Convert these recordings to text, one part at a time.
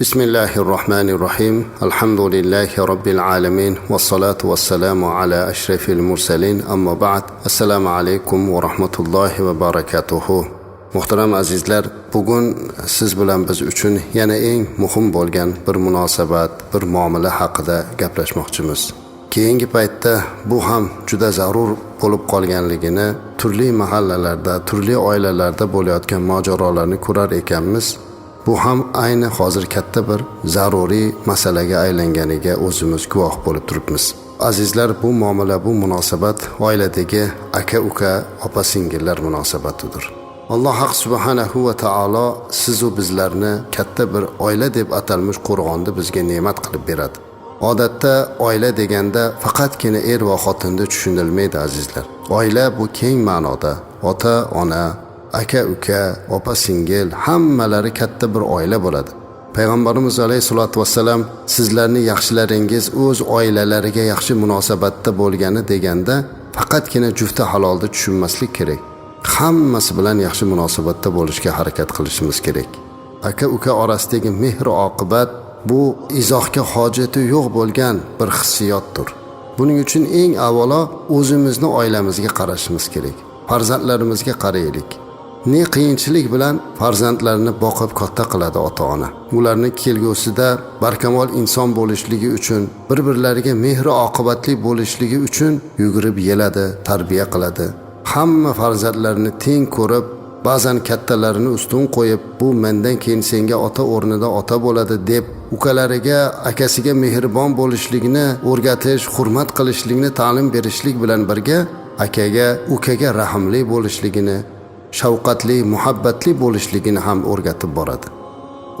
بسم الله الرحمن الرحيم الحمد لله رب العالمين والصلاة والسلام على أشرف المرسلين أما بعد السلام عليكم ورحمة الله وبركاته muhtaram azizlar bugun siz bilan biz uchun yana eng muhim bo'lgan bir munosabat bir muomala haqida gaplashmoqchimiz keyingi paytda bu ham juda zarur bo'lib qolganligini turli mahallalarda turli oilalarda bo'layotgan mojarolarni ko'rar ekanmiz Bu ham ayni hozir katta bir zaruriy masalaga aylanganiga o'zimiz guvoh bo'lib turibmiz. Azizlar bu muomala bu munosabat oiladagi aka uka opa singillar munosabatidir. Alloh haq subhanahu va taolo sizu bizlarni katta bir oila deb atalmish qo'rg'onni bizga ne'mat qilib beradi. Odatda oila deganda faqatgina er va xotinni tushunilmaydi azizlar. Oila bu keng ma'noda ota ona aka uka opa singil hammalari katta bir oila bo'ladi. Payg'ambarimiz alayhissalotu vassalam sizlarni yaxshilaringiz o'z oilalariga yaxshi munosabatda bo'lgani deganda faqatgina jufti halolni tushunmaslik kerak. Hammasi bilan yaxshi munosabatda bo'lishga harakat qilishimiz kerak. Aka uka orasidagi mehr oqibat bu izohga hojati yo'q bo'lgan bir hissiyotdir. Buning uchun eng avvalo o'zimizni oilamizga qarashimiz kerak. Farzandlarimizga qaraylik. Ne qiyinchilik bilan farzandlarini boqib katta qiladi ota ona ularni kelgusida barkamol inson bo'lishligi uchun bir birlariga mehri oqibatli bo'lishligi uchun yugurib yeladi tarbiya qiladi. Hamma farzandlarini teng ko'rib ba'zan kattalarini ustun qo'yib bu mendan keyin senga ota o'rnida ota bo'ladi deb ukalariga akasiga mehribon bo'lishlikni o'rgatish hurmat qilishlikni ta'lim berishlik bilan birga akaga ukaga rahmli bo'lishligini shafqatli muhabbatli bo'lishligini ham o'rgatib boradi.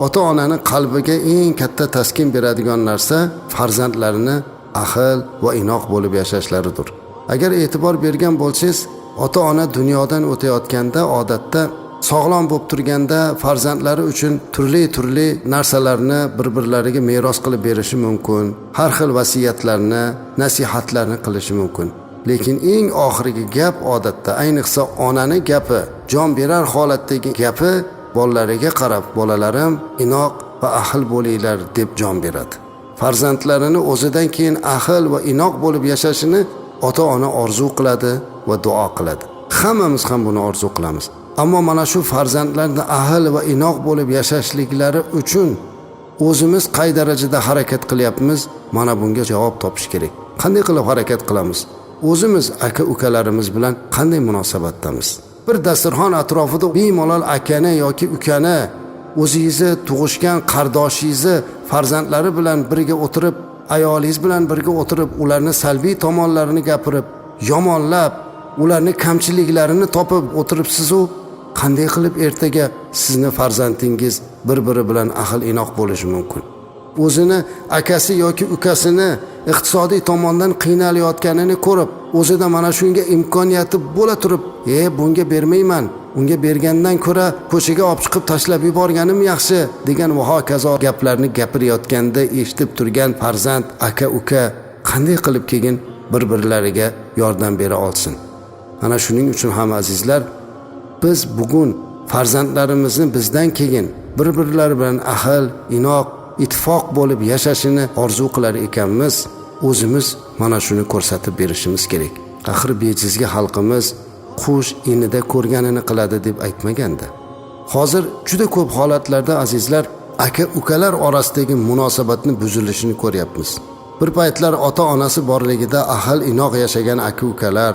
Ota onani qalbiga eng katta taskin beradigan narsa farzandlarini ahil va inoq bo'lib yashashlaridir agar e'tibor bergan bo'lsangiz ota ona dunyodan o'tayotganda odatda sog'lom bo'lib turganda farzandlari uchun turli turli narsalarni bir birlariga meros qilib berishi mumkin har xil vasiyatlarni nasihatlarni qilishi mumkin. Lekin eng oxirgi gap odatda ayniqsa onani gapi jon berar holatdagi gapi bolalariga qarab bolalarim inoq va ahil bo'linglar deb jon beradi. Farzandlarini o'zidan keyin ahil va inoq bo'lib yashashini ota ona orzu qiladi va duo qiladi. Hammamiz ham buni orzu qilamiz. Ammo mana shu farzandlarni ahil va inoq bo'lib yashashliklari uchun o'zimiz qay darajada harakat qilyapmiz mana bunga javob topish kerak. Qanday qilib harakat qilamiz? O'zimiz aka ukalarimiz bilan qanday munosabatdamiz? Bir dasturxon atrofida bemalol akani yoki ukani o'zingizni tug'ishgan qardoshingizni farzandlari bilan birga o'tirib ayolingiz bilan birga o'tirib ularni salbiy tomonlarini gapirib yomonlab ularni kamchiliklarini topib o'tiribsizu qanday qilib ertaga sizni farzandingiz bir biri bilan ahil inoq bo'lishi mumkin? O'zini akasi yoki ukasini iqtisodiy tomondan qiynalayotganini ko'rib o'zida mana shunga imkoniyati bo'la turib e bunga bermayman unga bergandan ko'ra ko'chaga olib chiqib tashlab yuborganim yaxshi degan va hokazo gaplarni gapirayotganda eshitib turgan farzand aka uka qanday qilib keyin bir birlariga yordam bera olsin? Ana shuning uchun ham azizlar biz bugun farzandlarimizni bizdan keyin bir birlari bilan ahil inoq ittifoq bo'lib yashashini orzu qilar ekanmiz. O'zimiz mana shuni ko'rsatib berishimiz kerak. Axir bejizga xalqimiz qush inida ko'rganini qiladi deb aytmaganda. Hozir juda ko'p holatlarda azizlar aka ukalar orasidagi munosabatni buzilishini ko'ryapmiz. Bir paytlar ota onasi borligida ahil inoq yashagan aka ukalar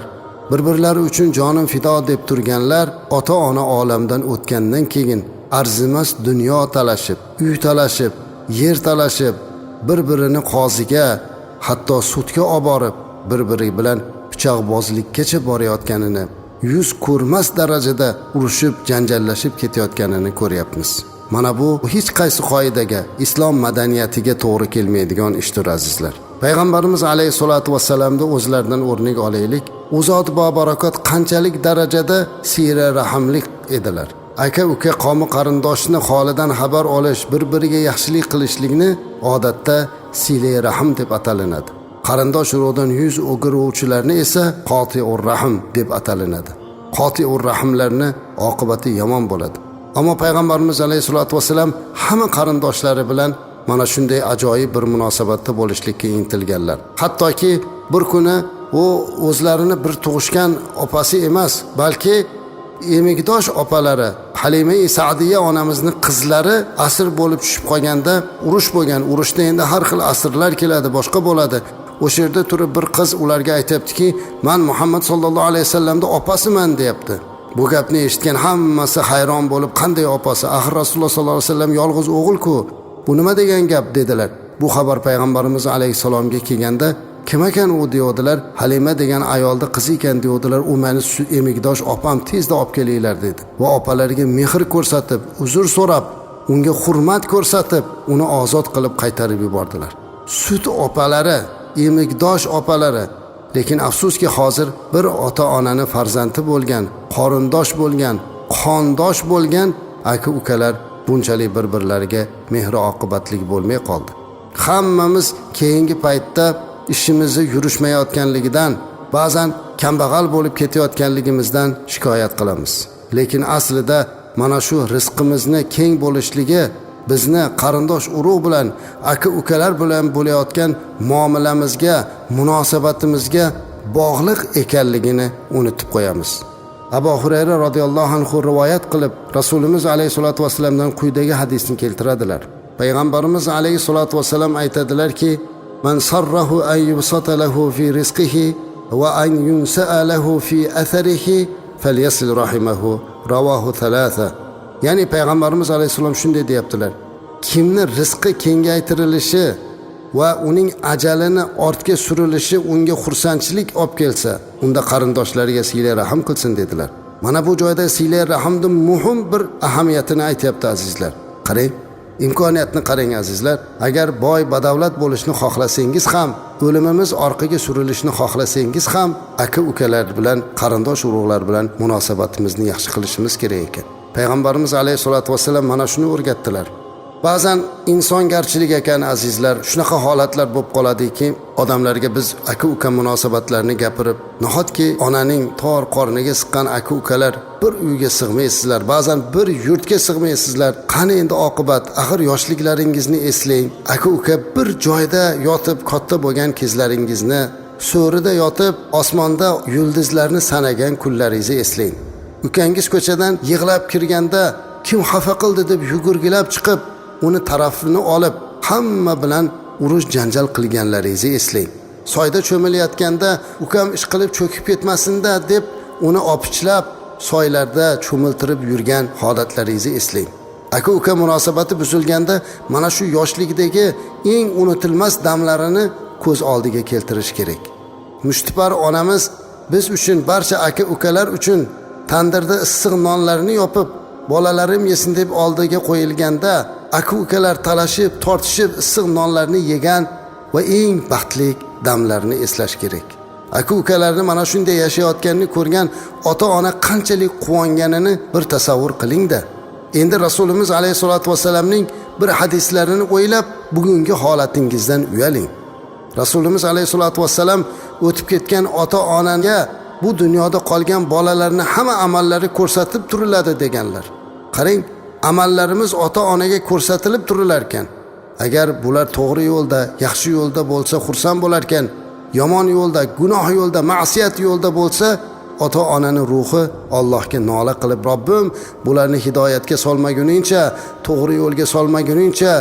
bir birlari uchun jonim fido deb turganlar ota ona olamdan o'tgandan keyin arzimas dunyo talashib uy talashib yer talashib bir birini qoziga hatto sudga olib borib bir biri bilan pichoqbozlikkacha borayotganini yuz ko'rmas darajada urushib janjallashib ketayotganini ko'ryapmiz. Mana bu hech qaysi qoidaga islom madaniyatiga to'g'ri kelmaydigan ishdir azizlar. Payg'ambarimiz alayhissalotu vassalamni o'zlaridan o'rnak olaylik. U zot bobarakot qanchalik darajada siyra rahmlik edilar. Aka uka qavmi qarindoshni holidan xabar olish bir biriga yaxshilik qilishlikni odatda silay rahm deb atalinadi. Qarindosh urug'dan yuz o'giruvchilarni esa qotiur rahm deb atalinadi. Qotiur rahmlarni oqibati yomon bo'ladi. Ammo payg'ambarimiz alayhissalotu vassalam hamma qarindoshlari bilan mana shunday ajoyib bir munosabatda bo'lishlikka intilganlar. Hattoki bir kuni u o'zlarini bir tug'ishgan opasi emas balki emikdosh opalari halima sadiya onamizni qizlari asr bo'lib tushib qolganda urush bo'lgan urushda endi har xil asrlar keladi boshqa bo'ladi. O'sha yerda turib bir qiz ularga aytyaptiki man muhammad sollallohu alayhi vasallamni opasiman deyapti. Bu gapni eshitgan hammasi hayron bo'lib qanday opasi? Axir rasululloh sollallohu alayhi vasallam yolg'iz o'g'ilku bu nima degan gap? dedilar. Bu xabar payg'ambarimiz alayhissalomga kelganda kim ekan u deyodilar. Halima degan ayolni qizi ekan deyodilar. U mani emikdosh opam tezda olib kelinglar dedi. Va opalariga mehr ko'rsatib uzr so'rab unga hurmat ko'rsatib uni ozod qilib qaytarib yubordilar. Sut opalari emikdosh opalari. Lekin afsuski hozir bir ota onani farzandi bo'lgan qorindosh bo'lgan qondosh bo'lgan aka ukalar bunchalik bir birlariga mehri oqibatlik bo'lmay qoldi. Hammamiz keyingi paytda ishimizni yurishmayotganligidan ba'zan kambag'al bo'lib ketayotganligimizdan shikoyat qilamiz. Lekin aslida mana shu rizqimizni keng bo'lishligi bizni qarindosh urug' bilan aka ukalar bilan bo'layotgan muomalamizga munosabatimizga bog'liq ekanligini unutib qo'yamiz. Abu hurayra roziyallohu anhu rivoyat qilib rasulimiz alayhissalotu vassalamdan quyidagi hadisni keltiradilar. Payg'ambarimiz alayhissalotu vassalam aytadilarki من سره أن يبسط له في رزقه وأن ينسأ له في أثره فليصل rahimehu ravahu ثلاثة. Yani Peygamberimiz Aleyhisselam şunday deyaptilar. Kimni rizqi kengaytirilishi va uning ajalini ortga surilishi unga xursandchilik olib kelsa unda qarindoshlariga siylay rahm qilsin dedilar. Mana bu joyda siylay rahmni muhim bir ahamiyatini aytyapti azizlar. Qarang. Imkoniyatni qarang azizlar. Agar boy badavlat bo'lishni xohlasangiz ham o'limimiz orqaga surilishni xohlasangiz ham aka ukalar bilan qarindosh urug'lar bilan munosabatimizni yaxshi qilishimiz kerak ekan. Payg'ambarimiz alayhissalotu vassalam mana shuni o'rgatdilar. Ba'zan insongarchilik ekan azizlar. Shunaqa holatlar bo'lib qoladiki odamlarga biz aka uka munosabatlarini gapirib nahotki onaning tor qorniga siqqan aka ukalar bir uyga sig'maysizlar ba'zan bir yurtga sig'maysizlar. Qani endi oqibat? Axir yoshliklaringizni eslang. Aka uka bir joyda yotib katta bo'lgan kezlaringizni so'rida yotib osmonda yulduzlarni sanagan kunlaringizni eslang. Ukangiz ko'chadan yig'lab kirganda kim xafa qildi deb yugurgilab chiqib uni tarafini olib hamma bilan urush janjal qilganlaringizni eslang. Soyda cho'milayotganda ukam ish qilib cho'kib ketmasinda deb uni opichlab soylarda cho'miltirib yurgan holatlaringizni eslang. Aka uka munosabati buzilganda mana shu yoshlikdagi eng unutilmas damlarini ko'z oldiga keltirish kerak. Mushtipar onamiz biz uchun barcha aka ukalar uchun tandirda issiq nonlarni yopib bolalarim yesin deb oldiga qo'yilganda aka ukalar talashib tortishib issiq nonlarni yegan va eng baxtli damlarni eslash kerak. Aka ukalarni mana shunday yashayotganini ko'rgan ota ona qanchalik quvonganini bir tasavvur qilingda endi rasulimiz alayhissalotu vassalamning bir hadislarini o'ylab bugungi holatingizdan uyaling. Rasulimiz alayhissalotu vassalam o'tib ketgan ota onaga bu dunyoda qolgan bolalarni hamma amallari ko'rsatib turiladi deganlar. Qarang amallarimiz ota onaga ko'rsatilib turilarkan. Agar bular to'g'ri yo'lda yaxshi yo'lda bo'lsa xursand bo'larkan yomon yo'lda gunoh yo'lda ma'siyat yo'lda bo'lsa ota onani ruhi allohga nola qilib robbim bularni hidoyatga solmaguningcha to'g'ri yo'lga solmaguningcha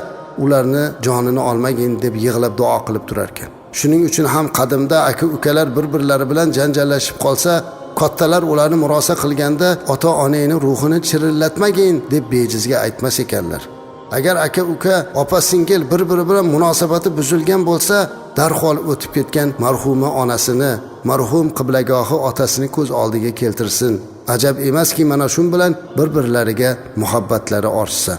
ularni jonini olmagin deb yig'lab duo qilib turar ekan shuning uchun ham qadimda aka ukalar bir birlari bilan janjallashib qolsa kattalar ularni murosa qilganda ota onangni ruhini chirillatmagin deb bejizga aytmas ekanlar. Agar aka uka opa singil bir biri bilan munosabati buzilgan bo'lsa darhol o'tib ketgan marhuma onasini marhum qiblagohi otasini ko'z oldiga keltirsin. Ajab emaski mana shu bilan bir birlariga muhabbatlari ortsa.